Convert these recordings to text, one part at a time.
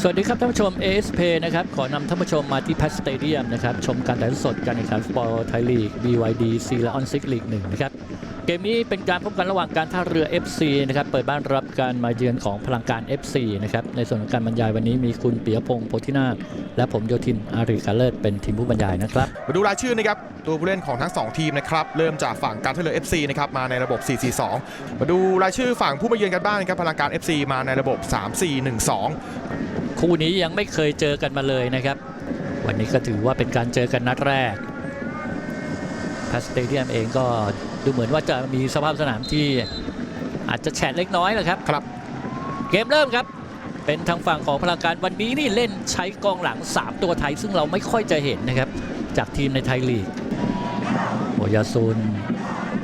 สวัสดีครับท่านผู้ชม ASP นะครับขอนำท่านผู้ชมมาที่แพสเตเดียมนะครับชมการถ่ายทอดสดการแข่งขันฟุตบอลไทยลีก BYD ซีและออนซิกลีกหนึ่งนะครับเกมนี้เป็นการพบกันระหว่างการท่าเรือ FC นะครับเปิดบ้านรับการมาเยือนของพลังการ FC นะครับในส่วนของการบรรยายวันนี้มีคุณปียพงศ์โพธินาถและผมโยธินอารีกาเลิศเป็นทีมผู้บรรยายนะครับมาดูรายชื่อนะครับตัวผู้เล่นของทั้ง 2 ทีมนะครับเริ่มจากฝั่งการท่าเรือ FC นะครับมาในระบบ 4-4-2 มาดูรายชื่อฝั่งผู้มาเยือนกันบ้างนะครับพลังการ FC มาในระบบ 3-4-1-2 คู่นี้ยังไม่เคยเจอกันมาเลยนะครับ วันนี้ก็ถือว่าเป็นการเจอกันนัดแรกพาสเตเดียมเองก็ดูเหมือนว่าจะมีสภาพสนามที่อาจจะแฉะเล็กน้อยแหละครับครับ เกมเริ่มครับ เป็นทางฝั่งของพลังการวันนี้นี่เล่นใช้กองหลัง 3 ตัวไทย ซึ่งเราไม่ค่อยจะเห็นนะครับ จากทีมในไทยลีกโอยาซุน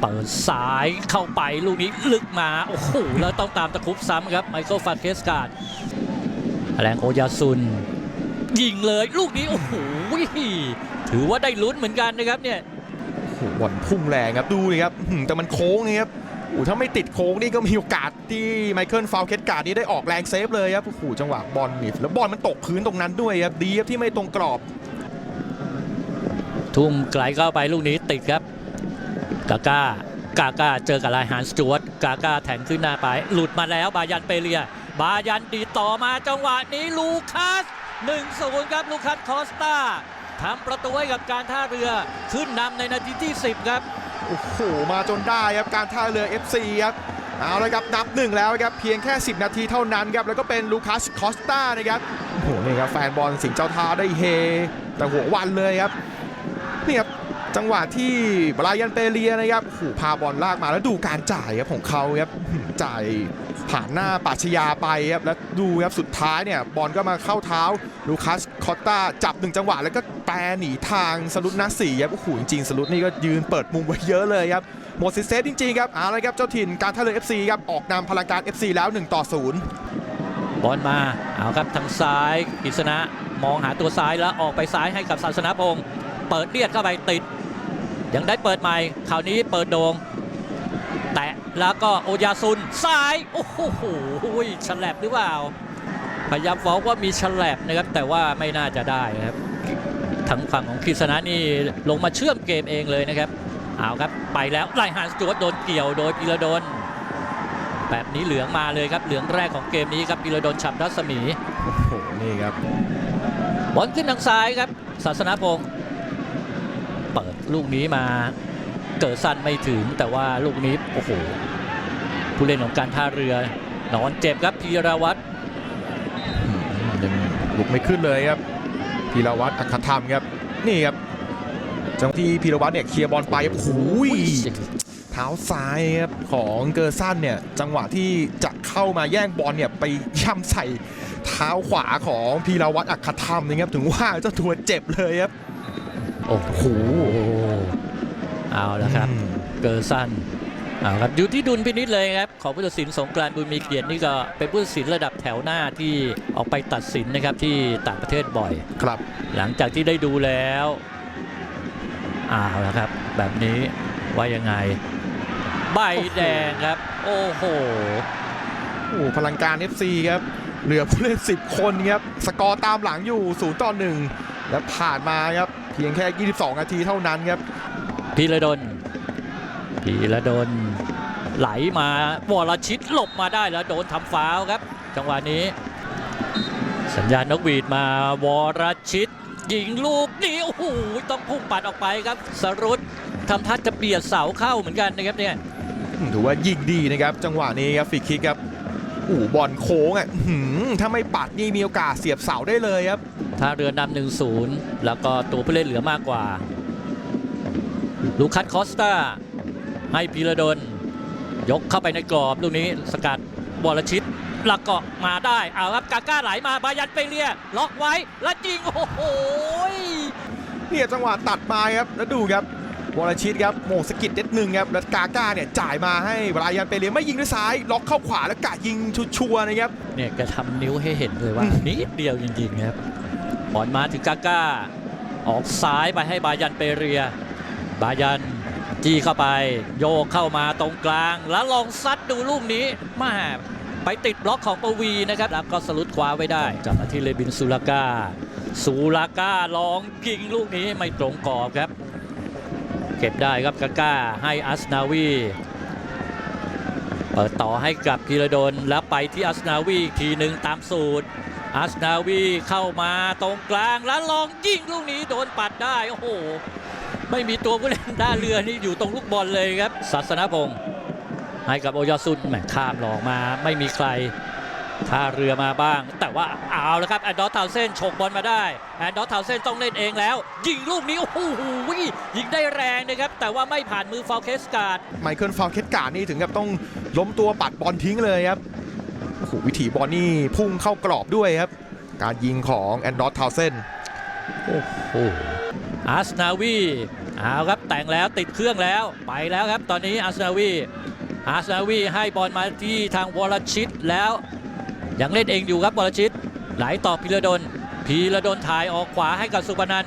เปิดสายเข้าไปลูกนี้ลึกมา โอ้โห แล้วต้องตามตะครุบซ้ำครับ ไมเคิลฟาเคสการ์ด แรงโอยาซุน ยิงเลยลูกนี้ โอ้โหถือว่าได้ลุ้นเหมือนกันนะครับเนี่ยโอ้โหบอลพุ่งแรงครับดูนี่ครับอื้อหือแต่มันโค้งนี่ครับโอ้โหถ้าไม่ติดโค้งนี่ก็มีโอกาสที่ไมเคิลฟาวเคสการ์ดนี่ได้ออกแรงเซฟเลยครับโอ้โหจังหวะบอลนี่แล้วบอลมันตกพื้นตรงนั้นด้วยครับดีครับที่ไม่ตรงกรอบ ทุ่มไกลเข้าไปลูกนี้ติดครับกาก้ากาก้าเจอกับไลฮานสจวตกาก้าแทงขึ้นหน้าไป หลุดมาแล้วบายันเปเรีย บายันดีต่อมาจังหวะนี้ลูคัส1-0ครับลูคัสคอสตาทำประตูให้กับการท่าเรือขึ้นนำในนาทีที่ 10 ครับ โอ้โห มาจนได้ครับการท่าเรือ FC ครับ เอาเลยครับนับหนึ่งแล้วครับ เพียงแค่ 10 นาทีเท่านั้นครับ แล้วก็เป็นลูคัสคอสตานะครับ โอ้โห นี่ครับ แฟนบอลสิงห์เจ้าท่าได้เฮ แต่หัววันเลยครับ นี่ครับ จังหวะที่บรายันเปเลียนะครับโอ้พาบอลลากมาแล้วดูการจ่ายครับของเขาครับจ่ายผ่านหน้าปราชญาไปครับแล้วดูครับสุดท้ายเนี่ยบอลก็มาเข้าเท้าลูคัสคอสตาจับหนึ่งจังหวะแล้วก็แปรหนีทางสลุดนัสสี่ครับโอ้โหจริงสลุดนี่ก็ยืนเปิดมุมไว้เยอะเลยครับหมดสิเซฟจริงๆครับเอาละครับเจ้าถิ่นการท่าเรือ FC ครับออกนำพลังการ FC แล้ว 1 ต่อ 0 บอลมาเอาครับทางซ้ายกฤษณะมองหาตัวซ้ายแล้วออกไปซ้ายให้กับศาสนพงศ์เปิดเลียดเข้าไปติด ยังได้เปิดใหม่คราวนี้เปิดโดง แตะแล้วก็โอยาซุนซ้าย โอ้โหฉลับหรือเปล่า พยายามฟ้องว่ามีฉลับนะครับ แต่ว่าไม่น่าจะได้นะครับทางฝั่งของกฤษณะนี่ลงมาเชื่อมเกมเองเลยนะครับเอาครับไปแล้วไลฮานสจวตโดนเกี่ยวโดยพิรดลแบบนี้เหลืองมาเลยครับ เหลืองแรกของเกมนี้ครับพิรดลฉับรัศมีโอ้โหนี่ครับบอลขึ้นทางซ้ายครับศาสนพงศ์ เปิดลูกนี้มาเกิดสั้นไม่ถึงแต่ว่าลูกนี้โอ้โหผู้เล่นของการท่าเรือนอนเจ็บครับพีรวัตรยังลุกไม่ขึ้นเลยครับพีรวัตรอัครธรรมครับนี่ครับจังหวะที่พีรวัตรเนี่ยเคลียร์บอลไปโอ้โหเท้าซ้ายครับของเกอร์ซันเนี่ยจังหวะที่จะเข้ามาแย่งบอลเนี่ยไปย่ำใส่เท้าขวาของพีรวัตรอัครธรรมนะครับถึงว่าเจ้าตัวเจ็บเลยครับโอ้โหเอาแล้วครับอืมเกอร์ซันเอาครับอยู่ที่ดุลพินิษเลยครับ ของผู้ตัดสินสงกรานต์บุญมีเกียรตินี่ก็เป็นผู้ตัดสินระดับแถวหน้าที่ออกไปตัดสินนะครับที่ต่างประเทศบ่อย ครับ หลังจากที่ได้ดูแล้วอ้าวแล้วครับ แบบนี้ว่ายังไง ใบแดงครับ โอ้โหโอ้โหพลังการ FC ครับ เหลือผู้เล่น 10 คนครับ สกอร์ตามหลังอยู่0ต่อ1แล้วผ่านมาครับ เพียงแค่ 22 นาทีเท่านั้นครับพีระดลพีระดลไหลมาวรชิตหลบมาได้แล้วโดนทำฟาวล์ครับ จังหวะนี้ สัญญาณนกหวีดมาวรชิตยิงลูกนี้โอ้โหต้องพุ่งปัดออกไปครับ สรุปทำท่าจะเบียดเสาเข้าเหมือนกันนะครับเนี่ยถือว่ายิงดีนะครับ จังหวะนี้ครับฟรีคิกครับ อู้บอลโค้งอะอื้อหือถ้าไม่ปัดนี่มีโอกาสเสียบเสาได้เลยครับท่าเรือนำหนึ่งศูนย์แล้วก็ตัวผู้เล่นเหลือมากกว่า ลูคัสคอสตาให้พีระดลยกเข้าไปในกรอบลูกนี้สกัดบอลชิตแล้วก็มาได้เอาครับกาก้าไหลมาบายันไปเรียล็อกไว้แล้วยิงโอ้โหเนี่ยจังหวะตัดมาครับแล้วดูครับ วรชิตครับโมงสกิดเด็ดหนึ่งครับแล้วกาก้าเนี่ยจ่ายมาให้บรายันเปเลียไม่ยิงด้วยซ้าย ล็อกเข้าขวาแล้วกะยิงชัวร์นะครับเนี่ยแกทำนิ้วให้เห็นเลยว่านิดเดียวจริงๆครับบอลมาถึงกาก้า ออกซ้ายไปให้บายันเปเรีย บายันจี้เข้าไป โยกเข้ามาตรงกลาง แล้วลองซัดดูลูกนี้มาไปติดบล็อกของปวีนะครับ แล้วก็สลุดขวาไว้ได้จับมาที่เลบินซูลากาซูลากาลองยิงลูกนี้ไม่ตรงกรอบครับ เก็บได้ครับกาก้าให้อัสนาวีเปิดต่อให้กับพีระดนแล้วไปที่อัสนาวีอีกทีหนึ่งตามสูตร อัสนาวีเข้ามาตรงกลางแล้วลองยิงลูกนี้โดนปัดได้โอ้โหไม่มีตัวผู้เล่นด้านเรือนี่อยู่ตรงลูกบอลเลยครับศาสนพงศ์ให้กับโอยาซุนแหมข้ามหลอกมาไม่มีใคร ท่าเรือมาบ้าง แต่ว่าเอาแล้วครับแอนดอร์ทาวเซนฉกบอลมาได้แอนดอร์ทาวเซนต้องเล่นเองแล้ว ยิงลูกนี้โอ้โหยิงได้แรงนะครับ แต่ว่าไม่ผ่านมือฟาวเคสการ์ดไมเคิลฟาวเคตการ์ดนี่ถึงกับต้องล้มตัวปัดบอลทิ้งเลยครับโอ้โหวิถีบอลนี่พุ่งเข้ากรอบด้วยครับ การยิงของแอนดอร์ทาวเซนโอ้โหอาร์สนาวีเอาครับแต่งแล้วติดเครื่องแล้วไปแล้วครับตอนนี้อาร์สนาวีอาร์สนาวีให้บอลมาที่ทางวรชิตแล้ว ยังเล่นเองอยู่ครับวรชิตไหลต่อพีระดนพีระดนถ่ายออกขวาให้กับสุพนัน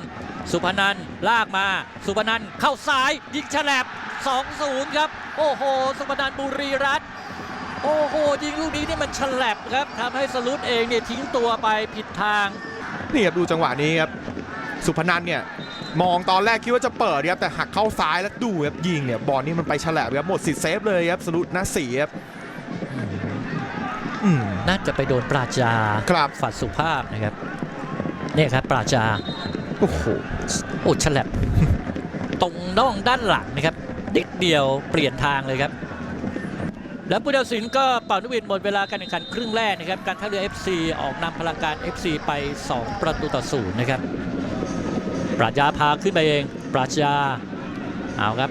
สุพนันลากมา สุพนันเข้าซ้ายยิงฉลับ2-0 ครับ โอ้โห สุพนันบุรีรัตน์โอ้โหยิงลูกนี้นี่มันฉลับครับทำให้สลุดเองเนี่ยทิ้งตัวไปผิดทางนี่ครับดูจังหวะนี้ครับสุพนันเนี่ยมองตอนแรกคิดว่าจะเปิดครับแต่หักเข้าซ้ายแล้วดูครับยิงเนี่ยบอลนี่มันไปฉลับครับหมดสิทธิ์เซฟเลยครับสรุปนะสีครับ น่าจะไปโดนปราจาครับฝัดสุภาพนะครับเนี่ยครับปราจาโอ้โหโอ้ฉลับตรงน่องด้านหลังนะครับนิดเดียวเปลี่ยนทางเลยครับ แล้วผู้ตัดสินก็เป่านกหวิดหมดเวลาการแข่งขันครึ่งแรกนะครับ การท่าเรือ FC ออกนำพลังการ FC ไป 2 ประตูต่อศูนย์นะครับ ปราชญาพาขึ้นไปเอง ปราชญาเอาครับ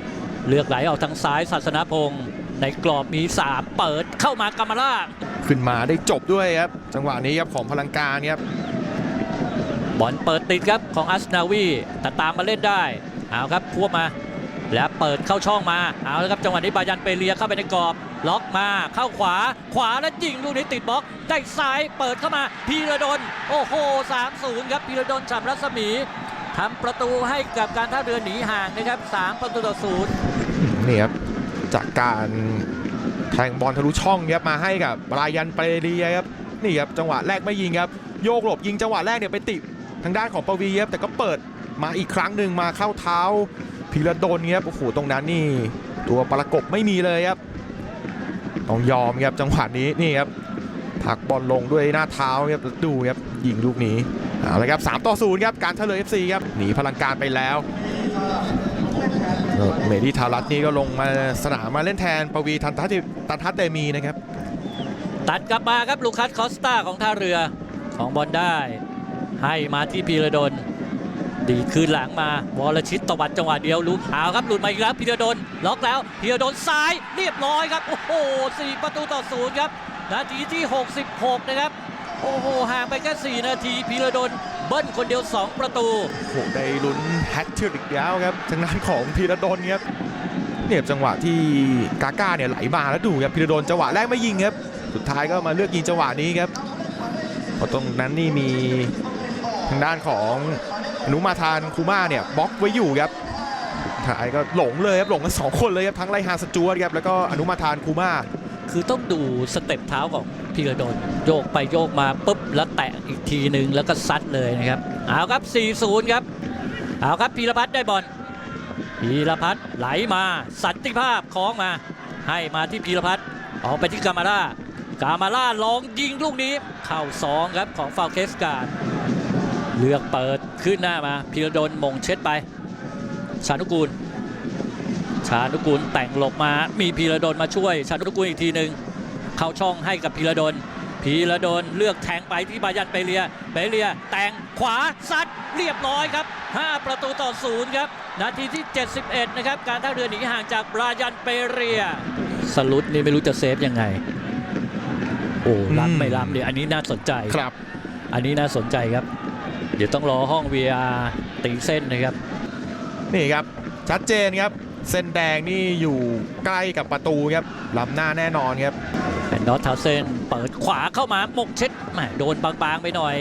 เลือกไหลออกทางซ้ายศาสนพงศ์ในกรอบมี 3 เปิดเข้ามากรรมราช ขึ้นมาได้จบด้วยครับ จังหวะนี้ครับของพลังการครับบอลเปิดติดครับของอัสนาวีแต่ตามมาเล่นได้เอาครับควบมา แล้วเปิดเข้าช่องมาเอาแล้วครับจังหวะนี้บายันเปเลียเข้าไปในกรอบ ล็อกมาเข้าขวาขวาแล้วยิงลูกนี้ติดบล็อก ได้ซ้ายเปิดเข้ามาพีระดนโอ้โห3-0ครับพีระดนฉ่ำรัศมีทำประตูให้กับการท่าเรือหนีห่างนะครับ3ประตูต่อศูนย์นี่ครับจากการ แทงบอลทะลุช่องครับมาให้กับรายันเปเรียครับนี่ครับจังหวะแรกไม่ยิงครับโยกหลบยิงจังหวะแรกเนี่ยไปติดทางด้านของปวีครับแต่ก็เปิดมาอีกครั้งหนึ่งมาเข้าเท้าพีระดนครับโอ้โหตรงนั้นนี่ ตัวประกบไม่มีเลยครับต้องยอมครับจังหวะนี้นี่ครับผักบอลลงด้วยหน้าเท้าครับดูครับยิงลูกนี้เอาละครับ3ต่อ0ครับการท่าเรือ FC ครับหนีพลังการไปแล้ว เมดิทารัตนี่ก็ลงมาสนามมาเล่นแทนปวีทันทัศน์ตันทัศน์เตมีนะครับ ตัดกลับมาครับลูคัสคอสตาของท่าเรือของบอลได้ ให้มาที่พีระดนดีคืนหลังมาวรชิตตวัดจังหวะเดียวลุกเอาครับหลุดมาอีกแล้วพีระดนล็อกแล้วพีระดนซ้ายเรียบร้อยครับโอ้โหสี่ประตูต่อศูนย์ครับนาทีที่ 66 นะครับ โอ้โหห่างไปแค่4นาทีพีระดน เบิ้ลคนเดียว 2 ประตู โอ้โหได้ลุ้นแฮตทริกอีกแล้วครับทางด้านของพีระดนครับเนี่ยจังหวะที่กาก้าเนี่ยไหลมาแล้วดูครับพีระดนจังหวะแรกไม่ยิงครับ สุดท้ายก็มาเลือกยิงจังหวะนี้ครับเพราะตรงนั้นนี่มีทางด้านของอนุมาทานคูมาเนี่ยบล็อกไว้อยู่ครับท้ายก็หลงเลยครับหลงกันสองคนเลยครับทั้งไลฮาสจวตครับแล้วก็อนุมาทานคูมา คือต้องดูสเต็ปเท้าของพีระดนโยกไปโยกมาปุ๊บแล้วแตะอีกทีหนึ่งแล้วก็ซัดเลยนะครับเอาครับ 4-0 ครับเอาครับพีรพัฒน์ได้บอลพีรพัฒน์ไหลมาสันติภาพคล้องมา ให้มาที่พีรพัฒน์ออกไปที่กามาล่ากามาล่าลองยิงลูกนี้ เข้าสองครับของฟาวเคสการ์เลือกเปิดขึ้นหน้ามาพีระดนมงเช็ดไป ชานุกูล ชานุกูลแต่งหลบมา มีพีระดนมาช่วย ชานุกูลอีกทีหนึ่งเข้าช่องให้กับพีระดนพีระดนเลือกแทงไปที่บายันเปเลียเปเลียแต่งขวาซัดเรียบร้อยครับ 5 ประตูต่อศูนย์ครับ นาทีที่ 71 นะครับ การท่าเรือหนีห่างจากบรายันเปเรีย สลุดนี่ไม่รู้จะเซฟยังไง โอ้รับไม่รับเนี่ยอันนี้น่าสนใจครับ อันนี้น่าสนใจครับ เดี๋ยวต้องรอห้อง VR ตีเส้นนะครับ นี่ครับ ชัดเจนครับ เส้นแดงนี่อยู่ใกล้กับประตูครับล้ำหน้าแน่นอนครับแอนดอร์ทาวเซนเปิดขวาเข้ามามกเช็ดแหมโดนบางๆไปหน่อย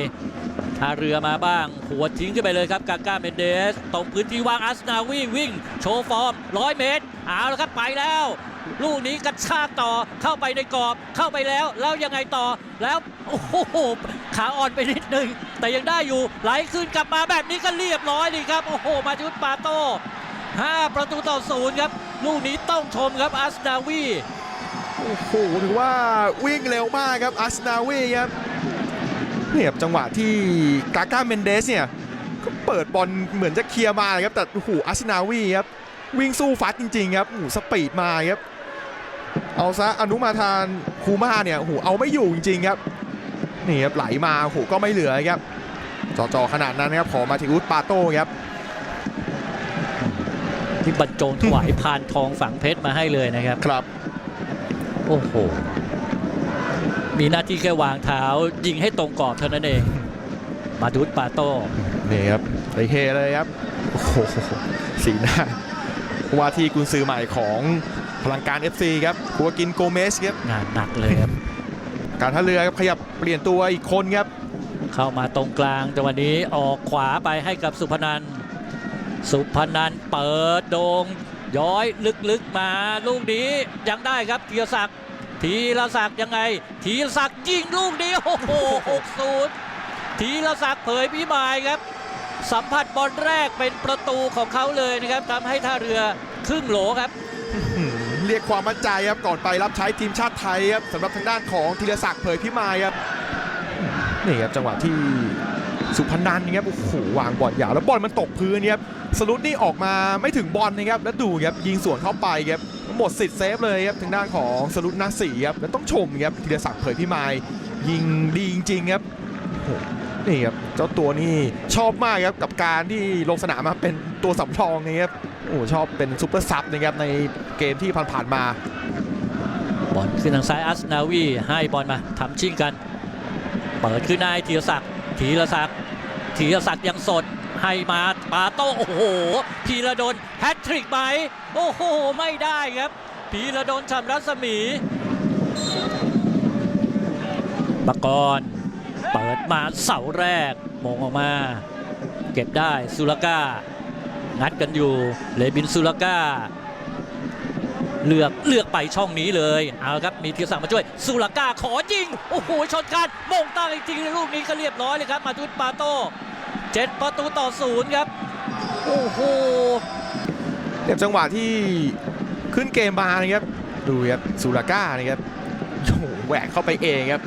ท่าเรือมาบ้าง หัวทิ้งขึ้นไปเลยครับกาก้าเมนเดส ตรงพื้นที่ว่างอัสนาวิ่งวิ่ง โชว์ฟอร์ม100เมตร เอาแล้วครับไปแล้ว ลูกนี้กระชากต่อเข้าไปในกรอบเข้าไปแล้ว แล้วยังไงต่อแล้วโอ้โหขาอ่อนไปนิดนึง แต่ยังได้อยู่ไหลขึ้นกลับมาแบบนี้ก็เรียบร้อยดีครับ โอ้โห มาจุดปาโต 5 ประตูต่อศูนย์ครับ ลูกนี้ต้องชมครับอัสนาวีโอ้โหถือว่าวิ่งเร็วมากครับอัสนาวีครับเนี่ยครับจังหวะที่กาก้าเมนเดสเนี่ยก็เปิดบอลเหมือนจะเคลียร์มาเลยครับแต่โอ้โหอัสนาวีครับวิ่งสู้ฟัดจริงๆครับโอ้สปีดมาครับเอาซะอนุมาทานคูมาเนี่ยโอ้โหเอาไม่อยู่จริงๆครับนี่ครับไหลมาโอ้โหก็ไม่เหลือครับจ่อๆขนาดนั้นครับขอมาถึงอุสปาโต้ครับ ที่บรรจงถวายพานทองฝังเพชรมาให้เลยนะครับ ครับ โอ้โห มีหน้าที่แค่วางเท้า ยิงให้ตรงกรอบเท่านั้นเอง มาดุดปาโต้นี่ครับไอเฮเลยครับ โอ้โห สีหน้าว่าที่กุนซือใหม่ของพลังการ FC ครับคัวกินโกเมสครับงานหนักเลยครับ การท่าเรือครับขยับเปลี่ยนตัวอีกคนครับ เข้ามาตรงกลางจังหวะนี้ออกขวาไปให้กับสุพนันท์ สุพนันท์เปิดโดงย้อยลึกๆมาลูกนี้ยังได้ครับธีรศักดิ์ธีรศักดิ์ยังไงธีรศักดิ์ยิงลูกนี้โอ้โห60ธีรศักดิ์เผยพิมายครับ สัมผัสบอลแรกเป็นประตูของเขาเลยนะครับทำให้ท่าเรือครึ่งโหลครับหืมเรียกความมั่นใจครับก่อนไปรับใช้ทีมชาติไทยครับสำหรับทางด้านของธีรศักดิ์เผยพิมายครับนี่ครับจังหวะที่ สุพนันท์ครับโอ้โหวางบอลยาวแล้วบอลมันตกพื้นครับสลุดนี่ออกมาไม่ถึงบอลนะครับแล้วดูครับยิงสวนเข้าไปครับหมดสิทธิ์เซฟเลยครับทางด้านของสลุดนาสีครับแล้วต้องชมครับธีรศักดิ์เผยพิมายยิงดีจริงๆครับนี่ครับเจ้าตัวนี่ชอบมากครับกับการที่ลงสนามมาเป็นตัวสำรองนะครับโอ้ชอบเป็นซุปเปอร์ซับนะครับในเกมที่ผ่านๆมาบอลขึ้นทางซ้ายอัสนาวีให้บอลมาทำชิงกัน เปิดขึ้นได้ธีรศักดิ์ธีรศักดิ์ ธีรศักดิ์ยังสดให้มาปาโต้โอ้โหพีระดนแฮตทริกไหมโอ้โห ไม่ได้ครับพีระดนชำรัศมีปกรณ์เปิดมาเสาแรกมงออกมา เก็บได้สุลกางัดกันอยู่เลบินสุลกา เลือกเลือกไปช่องนี้เลยเอาครับมีธีรศักดิ์มาช่วยสุลก้าขอยิงโอ้โหชนกันมงตั้งอีกทีลูกนี้ก็เรียบร้อยเลยครับ มาทุดปาโต้เจ็ดประตูต่อศูนย์ครับโอ้โหเดี๋ยวจังหวะที่ขึ้นเกมมานะครับ ดูครับซูราก้านะครับโอ้โหแหวกเข้าไปเองครับ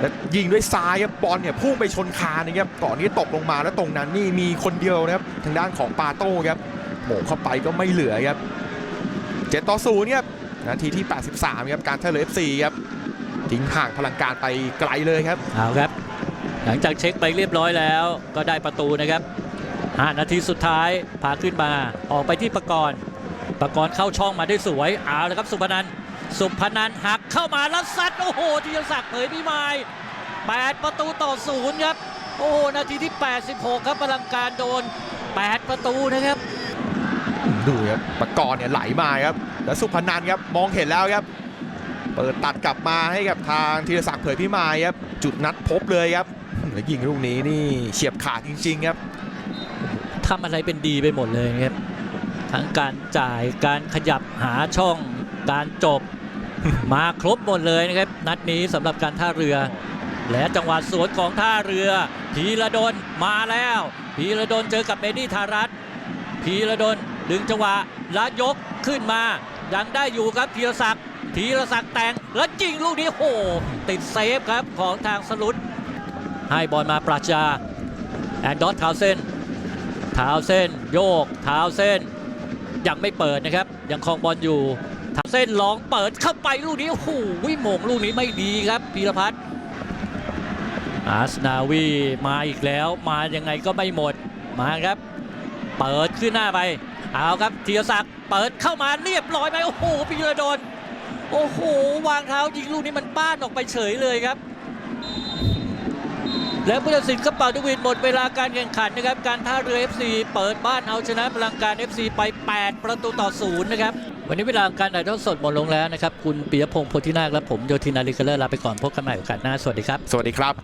แล้วยิงด้วยซ้ายครับบอลเนี่ยพุ่งไปชนคานนะครับก่อนที่ตกลงมาแล้วตรงนั้นนี่มีคนเดียวนะครับ ทางด้านของปาโต้ครับโหมเข้าไปก็ไม่เหลือครับ เจ็ดต่อศูนย์ครับ นาทีที่ 83 ครับ การท่าเรือ FC ครับ ทิ้งห่างพลังการไปไกลเลยครับ เอาครับ หลังจากเช็คไปเรียบร้อยแล้วก็ได้ประตูนะครับ 5 นาทีสุดท้ายพาขึ้นมาออกไปที่ประกรณ์ประกรณ์เข้าช่องมาได้สวย เอาละครับสุพนันสุพนันหักเข้ามาแล้วซัดโอ้โหธีรศักดิ์เผยพิมาย8 ประตูต่อศูนย์ครับ โอ้โหนาทีที่ 86 ครับพลังการโดน 8 ประตูนะครับ ดูครับปากรเนี่ยไหลมาครับ แล้วสุพนันครับมองเห็นแล้วครับ เปิดตัดกลับมาให้กับทางธีรศักดิ์เผยพิมายครับ จุดนัดพบเลยครับแล้วยิงลูกนี้นี่เฉียบขาดจริง ๆ ครับทำอะไรเป็นดีไปหมดเลยครับ ทั้งการจ่ายการขยับหาช่องการจบมาครบหมดเลยนะครับ นัดนี้สำหรับการท่าเรือ และจังหวะสวนของท่าเรือพีระดนมาแล้วพีระดนเจอกับเบนี่ธารัตพีระดน ดึงจังหวะแล้วยกขึ้นมา ยังได้อยู่ครับธีรศักดิ์ธีรศักดิ์แต่งแล้วยิงลูกนี้โอ้โหติดเซฟครับของทางสลุดให้บอลมาปราชาแอนดอสทาวเซนท้าเส้นโยกท้าเส้นยังไม่เปิดนะครับยังคลองบอลอยู่ท้าเส้นลองเปิดเข้าไปลูกนี้โอ้โหวิโมงลูกนี้ไม่ดีครับพีรพัฒน์อาสนาวีมาอีกแล้วมายังไงก็ไม่หมดมาครับ เปิดขึ้นหน้าไป เอาครับธีรศักดิ์เปิดเข้ามาเรียบร้อยไหมโอ้โหพีระดนโอ้โห วางเท้ายิงลูกนี้มันป้านออกไปเฉยเลยครับ และผู้ตัดสินก็เป่าทวินหมดเวลาการแข่งขันนะครับ การท่าเรือ FC เปิดบ้านเอาชนะพลังการ FC ไป 8 ประตูต่อศูนย์นะครับ วันนี้เวลาการถ่ายทอดสดหมดลงแล้วนะครับ คุณปิยพงศ์โพธินาคและผมโยธินาลิกเลอร์ลาไปก่อนพบกันใหม่โอกาสหน้า สวัสดีครับ สวัสดีครับ